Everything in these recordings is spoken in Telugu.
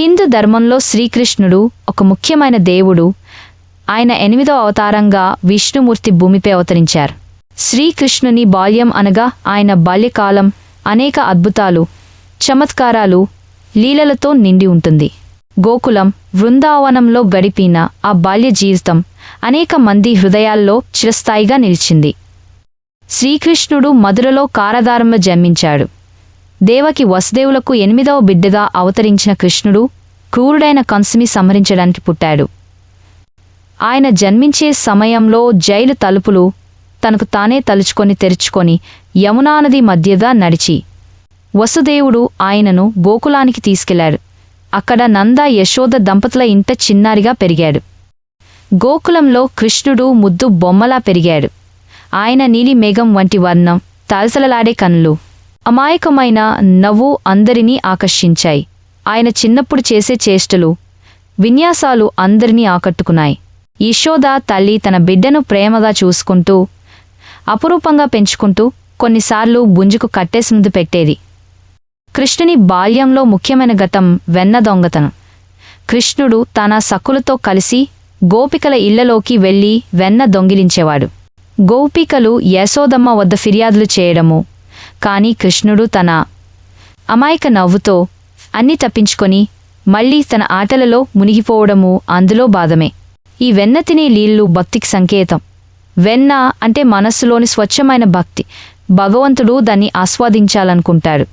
హిందూ ధర్మంలో శ్రీకృష్ణుడు ఒక ముఖ్యమైన దేవుడు. ఆయన ఎనిమిదో అవతారంగా విష్ణుమూర్తి భూమిపై అవతరించారు. శ్రీకృష్ణుని బాల్యం అనగా ఆయన బాల్యకాలం అనేక అద్భుతాలు చమత్కారాలు లీలలతో నిండి ఉంటుంది. గోకులం వృందావనంలో గడిపిన ఆ బాల్య జీవితం అనేక మంది హృదయాల్లో చిరస్థాయిగా నిలిచింది. శ్రీకృష్ణుడు మధురలో కారదారంలో జన్మించాడు. దేవకి వసుదేవులకు ఎనిమిదవ బిడ్డగా అవతరించిన కృష్ణుడు క్రూరుడైన కంసుని సంహరించడానికి పుట్టాడు. ఆయన జన్మించే సమయంలో జైలు తలుపులు తనకు తానే తలుచుకొని తెరుచుకొని యమునా నది మధ్యగా నడిచి వసుదేవుడు ఆయనను గోకులానికి తీసుకెళ్ళాడు. అక్కడ నంద యశోద దంపతుల ఇంట చిన్నారిగా పెరిగాడు. గోకులంలో కృష్ణుడు ముద్దు బొమ్మలా పెరిగాడు. ఆయన నీలి మేఘం వంటి వర్ణం తలసలలాడే కన్నులు అమాయకమైన నవ్వు అందరినీ ఆకర్షించాయి. ఆయన చిన్నప్పుడు చేసే చేష్టలు విన్యాసాలు అందరినీ ఆకట్టుకున్నాయి. యశోద తల్లి తన బిడ్డను ప్రేమగా చూసుకుంటూ అపురూపంగా పెంచుకుంటూ కొన్నిసార్లు బుంజుకు కట్టేసిందు పెట్టేది. కృష్ణుని బాల్యంలో ముఖ్యమైన గతం వెన్న దొంగతనం. కృష్ణుడు తన సకులతో కలిసి గోపికల ఇళ్ళలోకి వెళ్ళి వెన్న దొంగిలించేవాడు. గోపికలు యశోదమ్మ వద్ద ఫిర్యాదులు చేయడము కానీ కృష్ణుడు తన అమాయక నవ్వుతో అన్ని తప్పించుకొని మళ్ళీ తన ఆటలలో మునిగిపోవడము అందులో బాధమే. ఈ వెన్న తినే నీళ్ళు భక్తికి సంకేతం. వెన్న అంటే మనస్సులోని స్వచ్ఛమైన భక్తి. భగవంతుడు దాన్ని ఆస్వాదించాలనుకుంటాడు.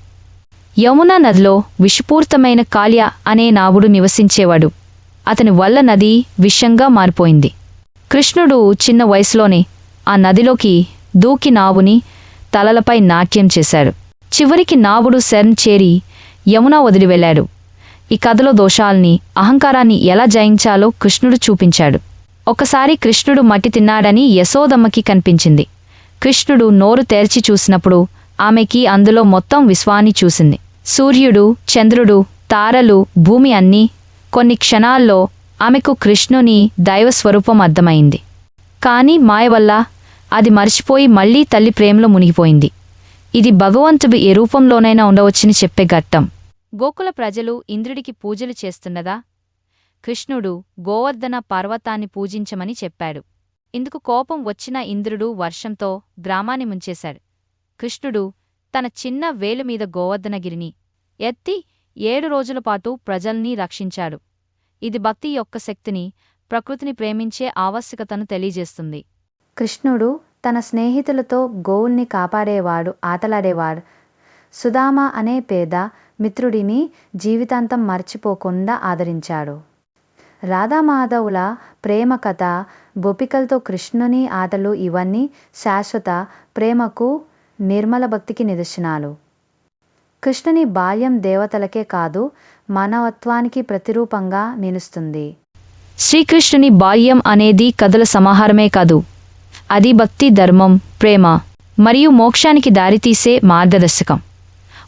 యమునా నదిలో విషపూరితమైన కాళ్య అనే నావుడు నివసించేవాడు. అతని వల్ల నది విషంగా మారిపోయింది. కృష్ణుడు చిన్న వయసులోనే ఆ నదిలోకి దూకి నావుని తలలపై నాట్యం చేశాడు. చివరికి నావుడు శరణ్ చేరి యమున వదిలి వెళ్ళాడు. ఈ కథలో దోషాల్ని అహంకారాన్ని ఎలా జయించాలో కృష్ణుడు చూపించాడు. ఒకసారి కృష్ణుడు మట్టి తిన్నాడని యశోదమ్మకి కనిపించింది. కృష్ణుడు నోరు తెరిచి చూసినప్పుడు ఆమెకి అందులో మొత్తం విశ్వాన్ని చూసింది. సూర్యుడు చంద్రుడు తారలు భూమి అన్నీ కొన్ని క్షణాల్లో ఆమెకు కృష్ణుని దైవస్వరూపం అర్థమైంది. కాని మాయ వల్ల అది మర్చిపోయి మళ్ళీ తల్లి ప్రేమలో మునిగిపోయింది. ఇది భగవంతుడు ఏ రూపంలోనైనా ఉండవచ్చని చెప్పే ఘట్టం. గోకుల ప్రజలు ఇంద్రుడికి పూజలు చేస్తున్నదా? కృష్ణుడు గోవర్ధన పర్వతాన్ని పూజించమని చెప్పాడు. ఇందుకు కోపం వచ్చిన ఇంద్రుడు వర్షంతో గ్రామాన్ని ముంచేశాడు. కృష్ణుడు తన చిన్న వేలుమీద గోవర్ధనగిరిని ఎత్తి ఏడు రోజుల పాటు ప్రజల్ని రక్షించాడు. ఇది భక్తి యొక్క శక్తిని ప్రకృతిని ప్రేమించే ఆవశ్యకతను తెలియజేస్తుంది. కృష్ణుడు తన స్నేహితులతో గోవుల్ని కాపాడేవాడు ఆటలాడేవాడు. సుధామ అనే పేద మిత్రుడిని జీవితాంతం మర్చిపోకుండా ఆదరించాడు. రాధామాధవుల ప్రేమ కథ బొపికలతో కృష్ణుని ఆటలు ఇవన్నీ శాశ్వత ప్రేమకు నిర్మల భక్తికి నిదర్శనాలు. కృష్ణుని బాల్యం దేవతలకే కాదు మానవత్వానికి ప్రతిరూపంగా నిలుస్తుంది. శ్రీకృష్ణుని బాల్యం అనేది కథల సమాహారమే కాదు. అది భక్తి ధర్మం ప్రేమ మరియు మోక్షానికి దారితీసే మార్గదర్శకం.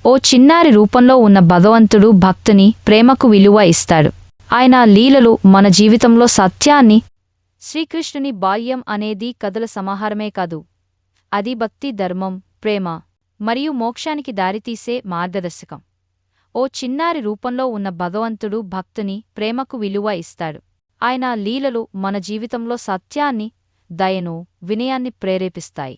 ఓ చిన్నారి రూపంలో ఉన్న భగవంతుడు భక్తుని ప్రేమకు విలువ ఇస్తాడు. ఆయన లీలలు మన జీవితంలో సత్యాన్ని శ్రీకృష్ణుని బాల్యం అనేది కథల సమాహారమే కాదు. అది భక్తి ధర్మం ప్రేమ మరియు మోక్షానికి దారితీసే మార్గదర్శకం. ఓ చిన్నారి రూపంలో ఉన్న భగవంతుడు భక్తుని ప్రేమకు విలువ ఇస్తాడు. ఆయన లీలలు మన జీవితంలో సత్యాన్ని దయను వినయాన్ని ప్రేరేపిస్తాయి.